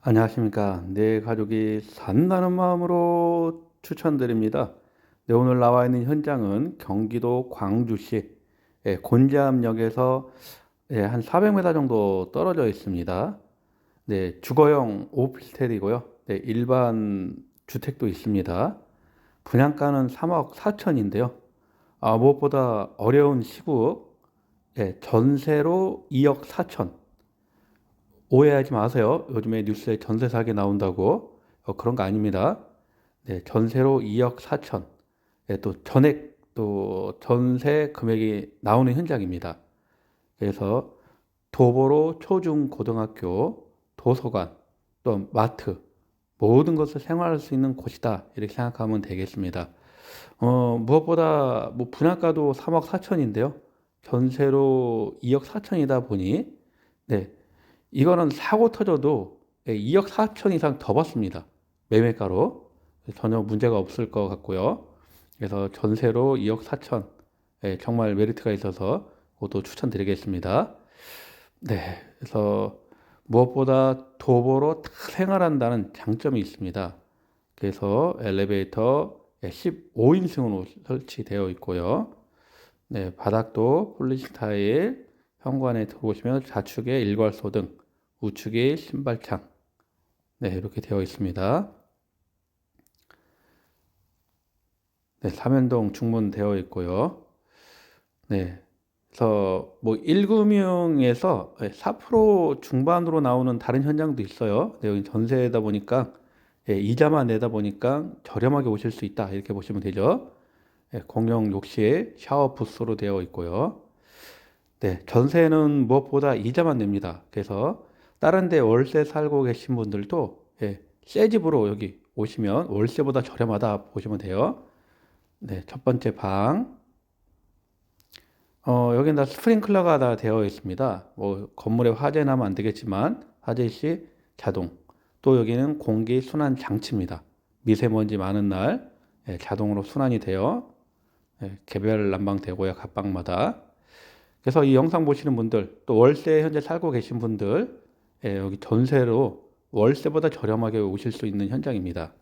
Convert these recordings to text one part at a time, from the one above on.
안녕하십니까. 내 가족이 산다는 마음으로 추천드립니다. 네, 오늘 나와 있는 현장은 경기도 광주시 예, 곤지암역에서 예, 한 400m 정도 떨어져 있습니다. 네, 주거용 오피스텔이고요. 네, 일반 주택도 있습니다. 분양가는 3억 4천인데요. 아, 무엇보다 어려운 시국, 예, 전세로 2억 4천. 오해하지 마세요. 요즘에 뉴스에 전세 사기 나온다고. 어, 그런 거 아닙니다. 네, 전세로 2억 4천. 네, 또 전액 또 전세 금액이 나오는 현장입니다. 그래서 도보로 초중 고등학교, 도서관, 또 마트 모든 것을 생활할 수 있는 곳이다. 이렇게 생각하면 되겠습니다. 어, 무엇보다 뭐 분양가도 3억 4천인데요. 전세로 2억 4천이다 보니 네, 이거는 사고 터져도 2억 4천 이상 더 받습니다. 매매가로. 전혀 문제가 없을 것 같고요. 그래서 전세로 2억 4천. 예, 정말 메리트가 있어서 그것도 추천드리겠습니다. 네. 그래서 무엇보다 도보로 다 생활한다는 장점이 있습니다. 그래서 엘리베이터 15인승으로 설치되어 있고요. 네, 바닥도 폴리시 타일, 현관에 들어오시면 좌측에 일괄소 등 우측에 신발창 네, 이렇게 되어 있습니다. 네, 삼연동 중문되어 있고요. 네. 그래서 뭐 1금융에서 4% 중반으로 나오는 다른 현장도 있어요. 네, 여기 전세다 보니까 예, 이자만 내다 보니까 저렴하게 오실 수 있다. 이렇게 보시면 되죠. 예, 공용 욕실 샤워 부스로 되어 있고요. 네, 전세는 무엇보다 이자만 냅니다. 그래서 다른 데 월세 살고 계신 분들도 예, 새 집으로 여기 오시면 월세보다 저렴하다 보시면 돼요. 네, 첫 번째 방. 어, 여기는 다 스프링클러가 다 되어 있습니다. 뭐 건물에 화재 나면 안 되겠지만 화재 시 자동. 또 여기는 공기 순환 장치입니다. 미세먼지 많은 날 예, 자동으로 순환이 되어 예, 개별 난방 되고요. 각 방마다. 그래서 이 영상 보시는 분들, 또 월세 현재 살고 계신 분들, 예, 여기 전세로 월세보다 저렴하게 오실 수 있는 현장입니다.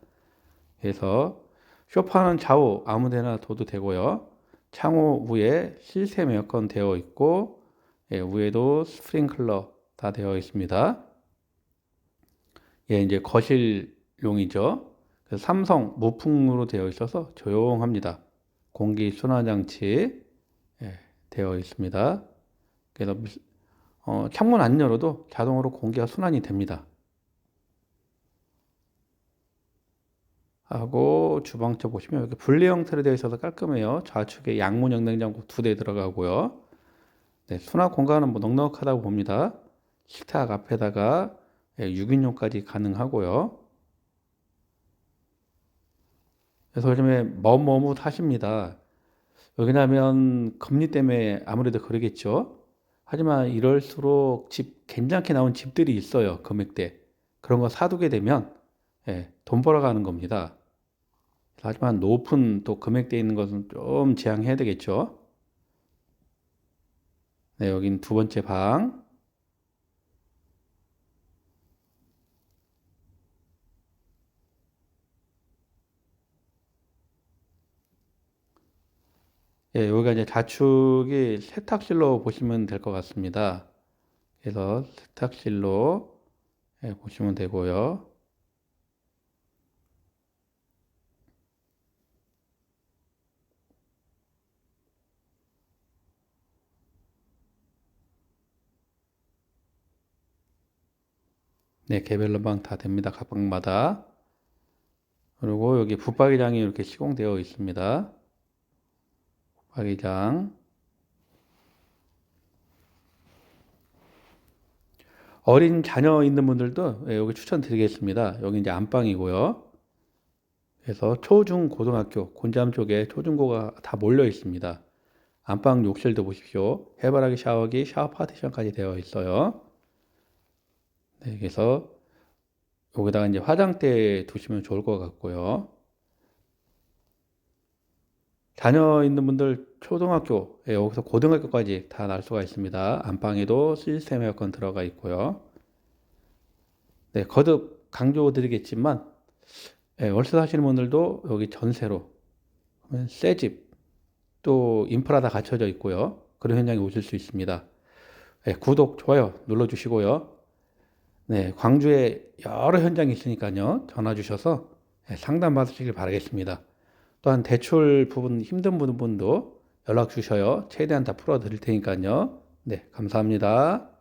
그래서 쇼파는 좌우 아무데나 둬도 되고요. 창호 위에 시스템 에어컨 되어 있고, 예, 위에도 스프링클러 다 되어 있습니다. 예, 이제 거실용이죠. 삼성 무풍으로 되어 있어서 조용합니다. 공기 순환 장치. 예. 되어 있습니다. 그래서 어, 창문 안 열어도 자동으로 공기가 순환이 됩니다. 하고 주방 쪽 보시면 이렇게 분리 형태로 되어 있어서 깔끔해요. 좌측에 양문형 냉장고 두 대 들어가고요. 네, 수납 공간은 뭐 넉넉하다고 봅니다. 식탁 앞에다가 6인용까지 가능하고요. 그래서 요즘에 머뭇머뭇 하십니다. 왜냐하면 금리 때문에 아무래도 그러겠죠. 하지만 이럴수록 집 괜찮게 나온 집들이 있어요. 금액대. 그런 거 사두게 되면 예, 돈 벌어가는 겁니다. 하지만 높은 또 금액대 있는 것은 좀 지양해야 되겠죠. 네, 여긴 두 번째 방. 예, 여기가 이제 좌측이 세탁실로 보시면 될 것 같습니다. 그래서 세탁실로 예, 보시면 되고요. 네, 개별로 방 다 됩니다. 각 방마다. 그리고 여기 붙박이장이 이렇게 시공되어 있습니다. 박이장 어린 자녀 있는 분들도 예, 여기 추천드리겠습니다. 여기 이제 안방이고요. 그래서 초중 고등학교 곤잠 쪽에 초중고가 다 몰려 있습니다. 안방 욕실도 보십시오. 해바라기 샤워기, 샤워 파티션까지 되어 있어요. 네, 그래서 여기다가 이제 화장대 두시면 좋을 것 같고요. 자녀 있는 분들 초등학교, 예, 여기서 고등학교까지 다 날 수가 있습니다. 안방에도 시스템 에어컨 들어가 있고요. 네, 거듭 강조드리겠지만 예, 월세 사시는 분들도 여기 전세로 새 집, 또 인프라 다 갖춰져 있고요. 그런 현장에 오실 수 있습니다. 예, 구독, 좋아요 눌러주시고요. 네, 광주에 여러 현장이 있으니까요. 전화 주셔서 예, 상담 받으시길 바라겠습니다. 또한 대출 부분 힘든 분도 연락 주셔요. 최대한 다 풀어 드릴 테니까요. 네, 감사합니다.